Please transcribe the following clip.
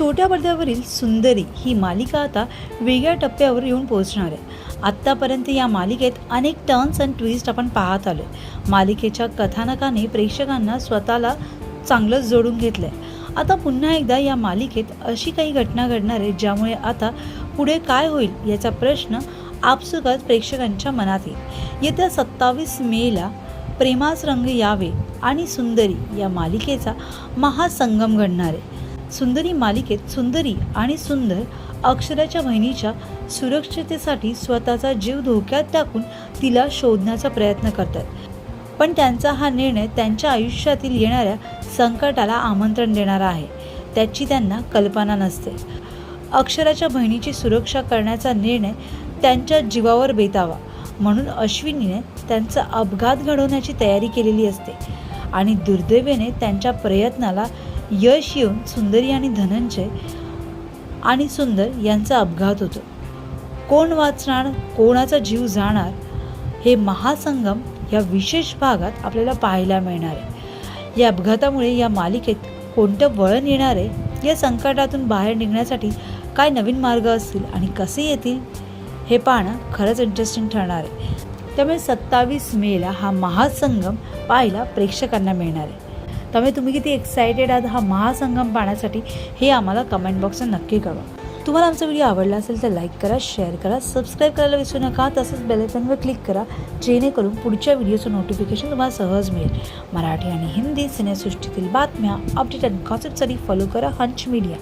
छोट्या पडद्यावरील सुंदरी ही मालिका आता वेगळ्या टप्प्यावर येऊन पोहोचणार आहे. आत्तापर्यंत या मालिकेत अनेक टर्न्स अँड ट्विस्ट आपण पाहत आलो आहे मालिकेच्या कथानकाने प्रेक्षकांना स्वतःला चांगलंच जोडून घेतलं आहे आता पुन्हा एकदा या मालिकेत अशी काही घटना घडणार आहे ज्यामुळे आता पुढे काय होईल याचा प्रश्न आपसुकात प्रेक्षकांच्या मनात येईल. येत्या सत्तावीस मेला प्रेमास रंग यावे आणि सुंदरी या मालिकेचा महासंगम घडणार आहे. सुंदरी मालिकेत सुंदरी आणि सुंदर अक्षराच्या बहिणीच्या सुरक्षितेसाठी स्वतःचा जीव धोक्यात टाकून तिला शोधण्याचा प्रयत्न करतात. पण त्यांचा हा निर्णय त्यांच्या आयुष्यातील येणाऱ्या संकटाला आमंत्रण देणारा आहे. त्याची त्यांना कल्पना नसते. अक्षराच्या बहिणीची सुरक्षा करण्याचा निर्णय त्यांच्या जीवावर बेतावा. म्हणून अश्विनीने त्यांचा अपघात घडवण्याची तयारी केलेली असते आणि दुर्दैवेने त्यांच्या प्रयत्नाला यश येऊन सुंदरी आणि धनंजय आणि सुंदर यांचा अपघात होतो. कोण वाचणार कोणाचा जीव जाणार हे महासंगम या विशेष भागात आपल्याला पाहायला मिळणार आहे. या अपघातामुळे या मालिकेत कोणतं वळण येणार आहे या संकटातून बाहेर निघण्यासाठी काय नवीन मार्ग असतील आणि कसे येतील हे पाहणं खरंच इंटरेस्टिंग ठरणार आहे. त्यामुळे सत्तावीस मेला हा महासंगम पाहायला प्रेक्षकांना मिळणार आहे. त्यामुळे तुम्ही किती एक्सायटेड आहात हा महासंगम पाहण्यासाठी हे आम्हाला कमेंट बॉक्सला नक्की कळवा. तुम्हाला आमचा व्हिडिओ आवडला असेल तर लाईक करा शेअर करा सबस्क्राईब करायला विसरू नका. तसंच बेलायकनवर क्लिक करा जेणेकरून पुढच्या व्हिडिओचं नोटिफिकेशन तुम्हाला सहज मिळेल. मराठी आणि हिंदी सिनेसृष्टीतील बातम्या अपडेट आणि कॉन्सेप्टसाठी फॉलो करा हंच मीडिया